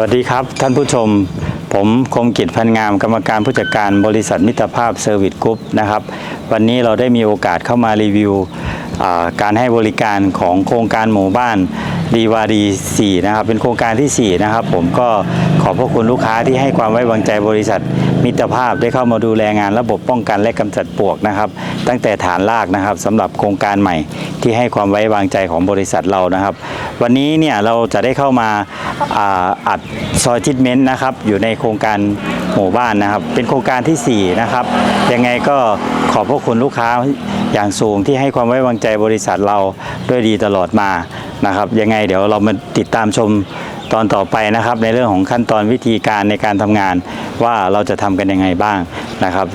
วัสดีครับท่านผู้ชม ผมคมกิจพันงามกรรมการผู้จัดการบริษัทมิตรภาพเซอร์วิสกรุ๊ปนะครับวันนี้เราได้มีโอกาสเข้ามารีวิวการให้บริการของโครงการหมู่บ้านดีวาดี4นะครับเป็นโครงการทีสี่4 นะครับ ผมก็ขอบพระคุณลูกค้าที่ให้ความไว้วางใจบริษัท มิตรภาพได้เข้ามาดูแลงานระบบป้องกันและกำจัดปลวกนะครับ ตั้งแต่ฐานรากนะครับสำหรับโครงการใหม่ที่ให้ความไว้วางใจของบริษัทเรานะครับ วันนี้เนี่ยเราจะได้เข้ามาอ,อัดซอยทิทเมนต์นะครับ อยู่ในโครงการหมู่บ้านนะครับ เป็นโครงการทีสี่ 4 นะครับ ยังไงก็ขอบพระคุณลูกค้าอย่างสูงที่ให้ความไว้วางใจบริษัทเราด้วยดีตลอดมานะครับ ยังไงเดี๋ยวเรามาติดตามชม ตอนต่อไปนะครับในเรื่องของขั้นตอนวิธีการในการทำงานว่าเราจะทำกันยังไงบ้างนะครับ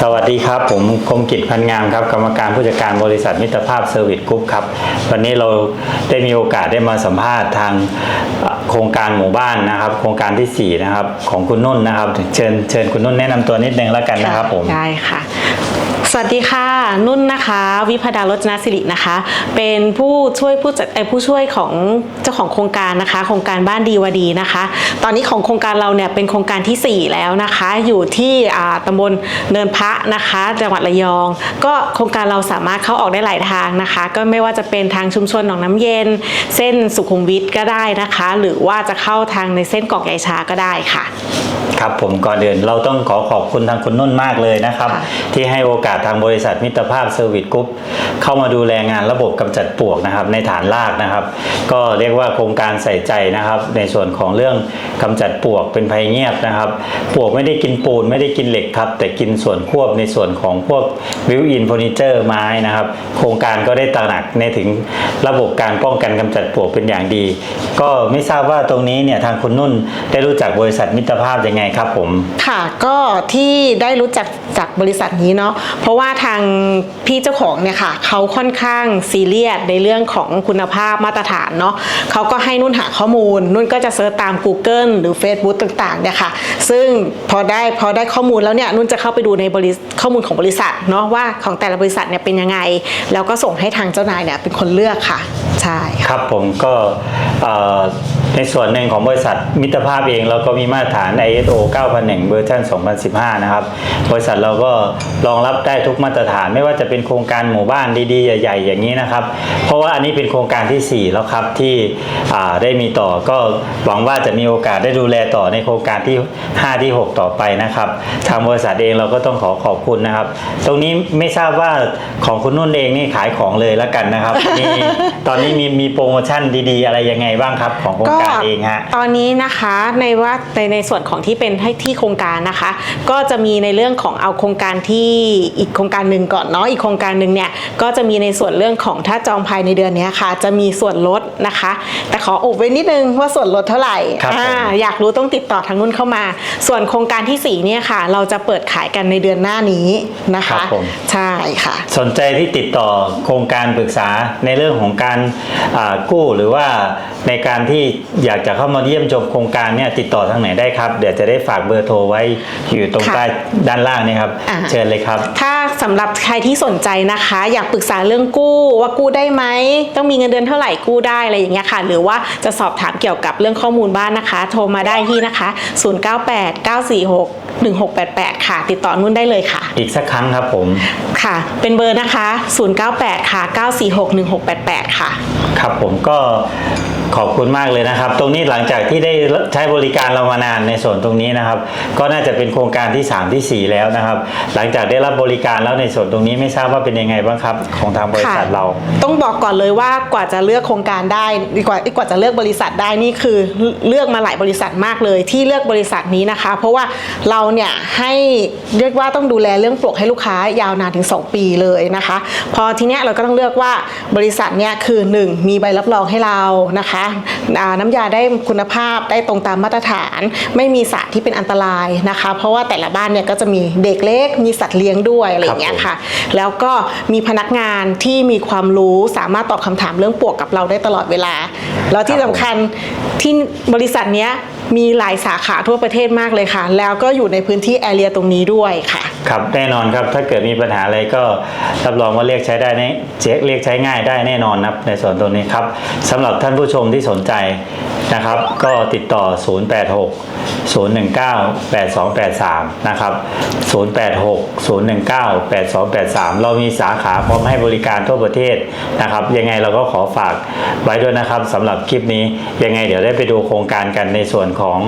สวัสดีครับ ผมคมกิจพันงามครับ กรรมการผู้จัดการบริษัทมิตรภาพเซอร์วิสกรุ๊ปครับ วันนี้เราได้มีโอกาสได้มาสัมภาษณ์ทางโครงการหมู่บ้านนะครับ โครงการที่ 4 นะครับ ของคุณนุ่นนะครับ เชิญเชิญคุณนุ่นแนะนำตัวนิดนึงแล้วกันนะครับผม ได้ค่ะ สวัสดีค่ะ นุ่นนะคะ วิพดารจนสิรินะคะ เป็นผู้ช่วยผู้จัดเอ่อผู้ช่วยของเจ้าของโครงการนะคะ โครงการบ้านดีวดีนะคะ ตอนนี้ของโครงการเราเนี่ยเป็นโครงการทีสี่ 4 แล้วนะคะ อยู่ที่ตำบลเนินพระนะคะจังหวัดระยอง ก็โครงการเราสามารถเข้าออกได้หลายทางนะคะ ก็ไม่ว่าจะเป็นทางชุมชนหนองน้ำเย็น เส้นสุขุมวิทก็ได้นะคะ หรือว่าจะเข้าทางในเส้นเกาะยายชาก็ได้ค่ะ ครับผมก่อนอื่นเราต้องขอขอบคุณทางคุณนุ่นมากเลยนะครับค่ะที่ให้โอกาสทางบริษัทมิตรภาพเซอร์วิสกรุ๊ปเข้ามาดูแลงานระบบกำจัดปลวกนะครับในฐานรากนะครับ ก็เรียกว่าโครงการใส่ใจนะครับ ในส่วนของเรื่องกำจัดปลวกเป็นภัยเงียบนะครับปลวกไม่ได้กินปูนไม่ได้กินเหล็กครับ แต่กินส่วนควบในส่วนของพวก วิวอินเฟอร์นิเจอร์ไม้นะครับ โครงการก็ได้ตระหนักในถึงระบบการป้องกันกำจัดปลวกเป็นอย่างดี ก็ไม่ทราบว่าตรงนี้เนี่ยทางคุณนุ่นได้รู้จักบริษัทมิตรภาพยังไงครับผม ค่ะก็ที่ได้รู้จักจากบริษัทนี้เนาะเพราะว่าทางพี่เจ้าของเนี่ยค่ะเขาค่อนข้างซีเรียสในเรื่องของคุณภาพมาตรฐานเนาะเขาก็ให้นุ่นหาข้อมูล นุ่นก็จะเซิร์ชตาม Google หรือ Facebook ต่างๆเนี่ยค่ะซึ่งพอได้พอได้ข้อมูลแล้วเนี่ยนุ่นจะเข้าไปดูในบริข้อมูลของบริษัทเนาะว่าของแต่ละบริษัทเนี่ยเป็นยังไง แล้วก็ส่งให้ทางเจ้านายเนี่ยเป็นคนเลือกค่ะ ใช่ ครับผมก็ ในส่วนหนึ่งของบริษัทมิตรภาพเองเราก็มีมาตรฐาน ISO 9001เวอร์ชัน2015 นะครับ บริษัทเราก็รองรับได้ทุกมาตรฐานไม่ว่าจะเป็นโครงการหมู่บ้านดีๆ ใหญ่ ๆ อย่างนี้นะครับ เพราะว่าอันนี้เป็นโครงการทีสี่ 4 แล้วครับที่ได้มีต่อก็หวังว่าจะมีโอกาสได้ดูแลต่อในโครงการที่ 5 ที่ 6 ต่อไปนะครับทางบริษัทเองเราก็ต้องขอขอบคุณนะครับ ตรงนี้ไม่ทราบว่าของคุณนุ่นเองนี่ขายของเลยแล้วกันนะครับมีตอนนี้มีมีโปรโมชั่นดี ๆ อะไรยังไงบ้างครับของโครงการเองฮะตอนนี้นะคะในว่าในในส่วนของที่เป็นให้ที่โครงการนะคะ ก็จะมีในเรื่องของเอาโครงการที่อีกโครงการหนึ่งก่อนเนาะอีกโครงการหนึ่งเนี่ยก็จะมีในส่วนเรื่องของถ้าจองภายในเดือนเนี้ยค่ะ จะมีส่วนลดนะคะ แต่ขออุบไว้นิดนึงว่าส่วนลดเท่าไหร่ครับผมอ่าอยากรู้ต้องติดต่อทางนุ่นเข้ามา ส่วนโครงการที่สี่เนี่ยค่ะ เราจะเปิดขายกันในเดือนหน้านี้นะครัคะบผมใช่ค่ะ สนใจที่ติดต่อโครงการปรึกษาในเรื่องของการอ่ากู้หรือว่าในการที่อยากจะเข้ามาเยี่ยมชมโครงการเนี่ยติดต่อทางไหนได้ครับ เดี๋ยวจะได้ฝากเบอร์โทรไว้อยู่ตรงค่ะใต้ด้านล่างนี่ครับ อ่า เชิญเลยครับ ถ้าสำหรับใครที่สนใจนะคะ อยากปรึกษาเรื่องกู้ ว่ากู้ได้ไหมต้องมีเงินเดือนเท่าไหร่กู้ได้อะไรอย่างเงี้ยค่ะ หรือว่าจะสอบถามเกี่ยวกับเรื่องข้อมูลบ้านนะคะ โทรมาได้ที่นะคะ 098 946 1688 ค่ะ ติดต่อนุ่นได้เลยค่ะ อีกสักครั้งครับผมค่ะ เป็นเบอร์นะคะ 098 ค่ะ 946 1688 ค่ะ ครับผมก็ขอบคุณมากเลยนะครับ ตรงนี้หลังจากที่ได้ใช้บริการเรามานานในส่วนตรงนี้นะครับ ก็น่าจะเป็นโครงการที่ 3 ทีสี่4 แล้วนะครับ หลังจากได้รับบริการแล้วในส่วนตรงนี้ไม่ทราบว่าเป็นยังไงบ้างครับ ของทางบริษัทค่ะเรา ต้องบอกก่อนเลยว่ากว่าจะเลือกโครงการได้ดีกว่ากว่าจะเลือกบริษัทได้นี่คือเลือกมาหลายบริษัทมากเลย ที่เลือกบริษัทนี้นะคะ เพราะว่าเราเนี่ยให้เรียกว่าต้องดูแลเรื่องปลวกให้ลูกค้ายาวนานถึง 2 ปีเลยนะคะ พอทีเนี้ยเราก็ต้องเลือกว่าบริษัทเนี่ยคือ 1 มีใบรับรองให้เรานะคะอ่าน้ำยาได้คุณภาพได้ตรงตามมาตรฐาน ไม่มีสารที่เป็นอันตรายนะคะ เพราะว่าแต่ละบ้านเนี่ยก็จะมีเด็กเล็ก มีสัตว์เลี้ยงด้วยอะไรอย่างเงี้ยค่ะ แล้วก็มีพนักงานที่มีความรู้สามารถตอบคำถามเรื่องปวกกับเราได้ตลอดเวลา แล้วที่ครับสำคัญที่บริษัทเนี้ย มีหลายสาขาทั่วประเทศมากเลยค่ะ แล้วก็อยู่ในพื้นที่แอเรียตรงนี้ด้วยค่ะ ครับแน่นอนครับถ้าเกิดมีปัญหาอะไรก็รับรองว่าเรียกใช้ได้ในเช็คเรียกใช้ง่ายได้แน่นอนนะครับในส่วนตรงนี้ครับสำหรับท่านผู้ชมที่สนใจนะครับ ก็ติดต่อ 086 019 8283 นะครับ 086 019 8283 เรามีสาขาพร้อมให้บริการทั่วประเทศนะครับ ยังไงเราก็ขอฝากไว้ด้วยนะครับสำหรับคลิปนี้ยังไงเดี๋ยวได้ไปดูโครงการกันในส่วนของ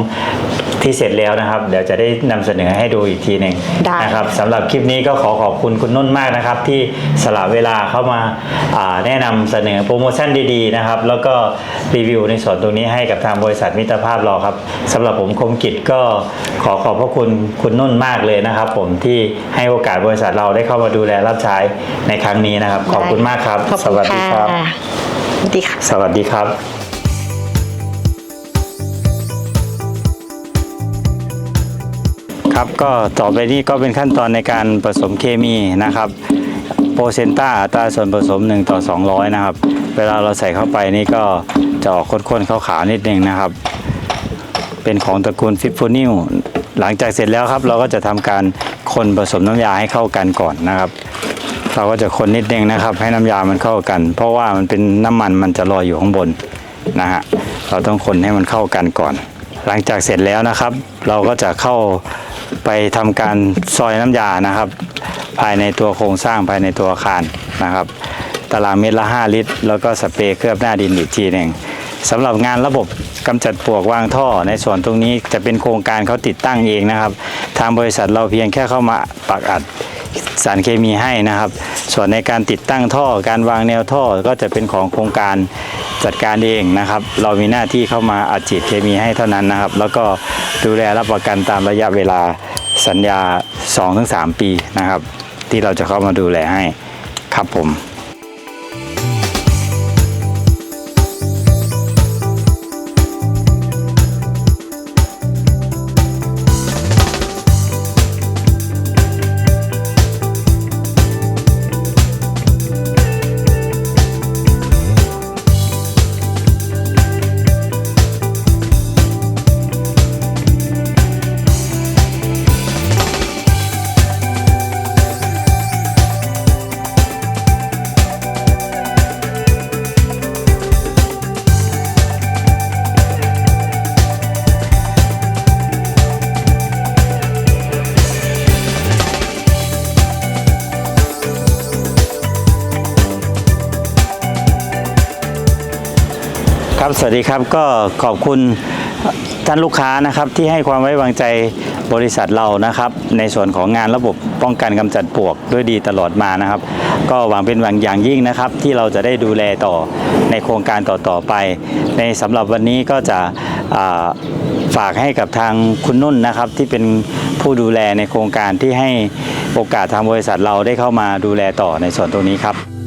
ที่เสร็จแล้วนะครับ เดี๋ยวจะได้นำเสนอให้ดูอีกทีหนึ่งได้ นะครับสำหรับคลิปนี้ก็ขอขอบคุณคุณนุ่นมากนะครับ ที่สละเวลาเข้ามาอ่าแนะนำเสนอโปรโมชั่นดีๆนะครับ แล้วก็รีวิวในส่วนตรงนี้ให้กับทางบริษัทมิตรภาพเราครับสำหรับผมคมกิจก็ขอขอบพระคุณคุณนุ่นมากเลยนะครับ ผมที่ให้โอกาสบริษัทเราได้เข้ามาดูแลรับใช้ในครั้งนี้นะครับ ขอบคุณมากครับ ขอบสคุณวัสดีครับ ค่ะสวัสดีค่ะ สวัสดีครับ ครับก็ต่อไปนี้ก็เป็นขั้นตอนในการผสมเคมีนะครับโปรเซนต้าอัตราส่วนผสม 1 ต่อ 200 นะครับ เวลาเราใส่เข้าไปนี่ก็จะออกข้นๆขาวๆนิดนึงนะครับ เป็นของตระกูลฟิปโฟนิลหลังจากเสร็จแล้วครับ เราก็จะทำการคนผสมน้ำยาให้เข้ากันก่อนนะครับ เราก็จะคนนิดนึงนะครับ ให้น้ำยามันเข้ากัน เพราะว่ามันเป็นน้ำมันมันจะลอยอยู่ข้างบนนะฮะเราต้องคนให้มันเข้ากันก่อน หลังจากเสร็จแล้วนะครับ เราก็จะเข้า ไปทำการซอยน้ำยานะครับ ภายในตัวโครงสร้างภายในตัวอาคารนะครับ ตารางเมตรละ 5 ลิตร แล้วก็สเปรย์เคลือบหน้าดินอีกทีหนึ่งสำหรับงานระบบกำจัดปลวกวางท่อ ในส่วนตรงนี้จะเป็นโครงการเขาติดตั้งเองนะครับ ทางบริษัทเราเพียงแค่เข้ามาปักอัด สารเคมีให้นะครับ ส่วนในการติดตั้งท่อการวางแนวท่อก็จะเป็นของโครงการจัดการเองนะครับ เรามีหน้าที่เข้ามาอัดฉีดเคมีให้เท่านั้นนะครับ แล้วก็ดูแลรับประกันตามระยะเวลาสัญญา 2-3 ปีนะครับ ที่เราจะเข้ามาดูแลให้ครับผม ครับสวัสดีครับก็ขอบคุณท่านลูกค้านะครับที่ให้ความไว้วางใจบริษัทเรานะครับ ในส่วนของงานระบบป้องกันกำจัดปวกด้วยดีตลอดมานะครับ ก็หวังเป็นหวังอย่างยิ่งนะครับ ที่เราจะได้ดูแลต่อในโครงการต่อๆไป ในสำหรับวันนี้ก็จะฝากให้กับทางคุณนุ่นนะครับ ที่เป็นผู้ดูแลในโครงการที่ให้โอกาสทางบริษัทเราได้เข้ามาดูแลต่อในส่วนตรงนี้ครับ